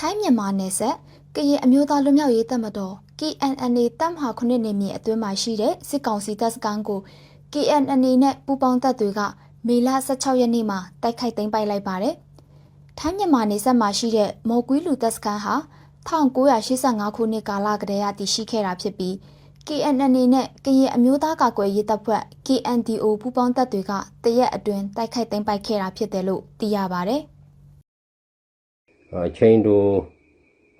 ထိုင်းမြန်မာနယ်စပ်ကရင်အမျိုးသားလူမျိုးရေးတပ်မတော် KNNA တပ်မဟာခုနှစ်နေမြေအတွင်းမှာရှိတဲ့စစ်ကောင်စီတပ်စခန်းကို KNNA နဲ့ပူးပေါင်းတပ်တွေကမေလ16ရက်နေ့မှာတိုက်ခိုက်သိမ်းပိုက်လိုက်ပါတယ်။ထိုင်းမြန်မာနယ်စပ်မှာရှိတဲ့မော်ကွီးလူတပ်စခန်းဟာ1985ခုနှစ်ကာလကတည်းကတည်ရှိခဲ့တာဖြစ်ပြီး KNNA နဲ့ကရင်အမျိုးသားကာကွယ်ရေးတပ်ဖွဲ့ KNDO ပူးပေါင်းတပ်တွေကတရက်အတွင်းတိုက်ခိုက်သိမ်းပိုက်ခဲ့တာဖြစ်တယ်လို့သိရပါတယ်။ အချိန်တို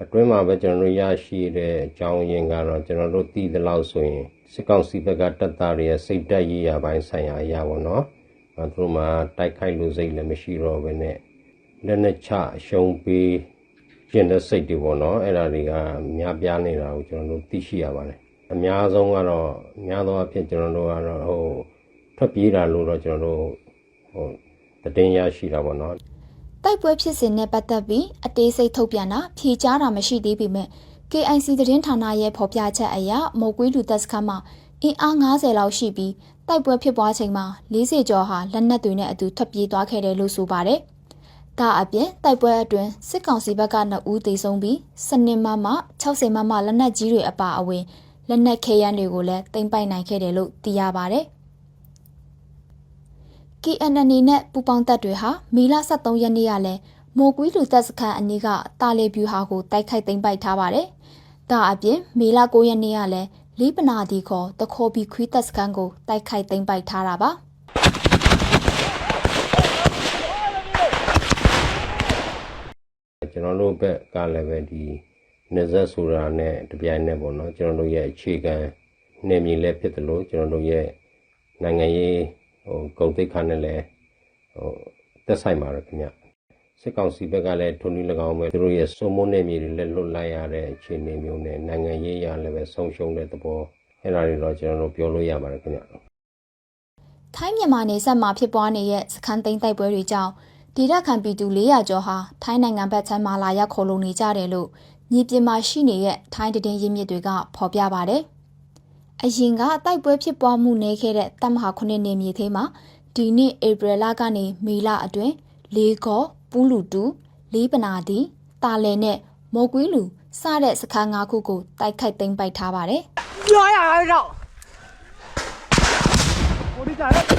အတွင်းမှာပဲကျွန်တော်တို့ရရှိတဲ့အကြောင်းရင်းကတော့ကျွန်တော်တို့တည်သလောက်ဆိုရင်စစ်ကောင်စီဘက်ကတပ်သားတွေရဲ့စိတ်တက်ရေးရပိုင်းဆိုင်ရာအရာပေါ့နော်အဲသူတို့မှာတိုက်ခိုက်လို့စိတ်လည်းမရှိတော့ဘဲနဲ့လက်နဲ့ချအရှုံးပေးကျင်တဲ့စိတ်တွေပေါ့နော်အဲ့ဒါတွေကများပြားနေတာကိုကျွန်တော်တို့သိရှိရပါတယ်အများဆုံးကတော့အများသောအားဖြင့်ကျွန်တော်တို့ကတော့ဟိုထွက်ပြေးတာလို့တော့ကျွန်တော်တို့ဟိုတည်င်းရရှိတာပေါ့နော် တိုက်ပွဲဖြစ်စဉ်နဲ့ပတ်သက်ပြီးအသေးစိတ်ထုတ်ပြန်တာဖြေကြားတာမရှိသေးပေမဲ့ KIC သတင်းဌာနရဲ့ဖော်ပြချက်အရမော်ကွေးလူတပ်စခန်းမှာအင်အား90လောက်ရှိပြီးတိုက်ပွဲဖြစ်ပွားချိန်မှာ40ကျော်ဟာလက်နက်တွေနဲ့အတူထွက်ပြေးသွားခဲ့တယ်လို့ဆိုပါတယ်။ဒါအပြင်တိုက်ပွဲအတွင်းစစ်ကောင်စီဘက်က2ဦးသေဆုံးပြီးစနစ်မမ60မမလက်နက်ကြီးတွေအပါအဝင်လက်နက်ခဲယမ်းတွေကိုလည်းတင်ပိုက်နိုင်ခဲ့တယ်လို့သိရပါတယ်။ KNN နဲ့ပူပေါင်းတပ်တွေဟာမီလ23ရက်နေ့ကလည်းမိုကွီးလူတပ်စခန်းအနီးကတာလီဗျူဟာကိုတိုက်ခိုက်သိမ်းပိုက်ထားပါတယ်။ဒါအပြင်မေလ9ရက်နေ့ကလည်းလီပနာဒီခေါ်တခေါ်ဘီခွီးတပ်စခန်းကိုတိုက်ခိုက်သိမ်းပိုက်ထားတာပါ။ကျွန်တော်တို့ဘက်ကလည်းပဲဒီနေဆက်ဆိုတာနဲ့တပြိုင်နက်ပေါ့နော်ကျွန်တော်တို့ရဲ့အခြေခံနေမြေလည်းဖြစ်တယ်လို့ကျွန်တော်တို့ရဲ့နိုင်ငံရေး ဟိုဂုဏ်သိက္ခာနဲ့လည်းဟိုသက်ဆိုင်ပါတယ်ခင်ဗျစစ်ကောင်စီဘက်ကလည်းထုံနည်း၎င်းပဲသူတို့ရဲ့စုံမုန်းနေမြေတွေလည်းလွတ်လိုက်ရတဲ့အခြေအနေမျိုးနဲ့နိုင်ငံရေးရလည်းပဲဆုံးရှုံးတဲ့သဘောအဲ့ဒါတွေတော့ကျွန်တော်တို့ပြောလို့ရပါတယ်ခင်ဗျထိုင်းမြန်မာနယ်စပ်မှာဖြစ်ပွားနေတဲ့စခန်းသိမ်းတိုက်ပွဲတွေကြောင့်ဒေသခံပြည်သူ400ကျော်ဟာထိုင်းနိုင်ငံဘက်ခြမ်းမှာလာရောက်ခိုလုံနေကြတယ်လို့မြေပြင်မှာရှိနေတဲ့ထိုင်းတည်င်းရင်းမြစ်တွေကဖော်ပြပါတယ်။ အရင်ကတိုက်ပွဲဖြစ်ပွားမှုနေခဲ့တဲ့တပ်မဟာ9နေမြေသေးမှာဒီနှစ်ဧပြီလကနေမေလအတွင်းလေးခေါ်ပူးလူတူလေးပနာတီတာလယ်နဲ့မော်ကွီးလူစတဲ့စခန်း၅ခုကိုတိုက်ခိုက်သိမ်းပိုက်ထားပါတယ်။ပြောရအောင်တော့။ဟိုဒီကြတဲ့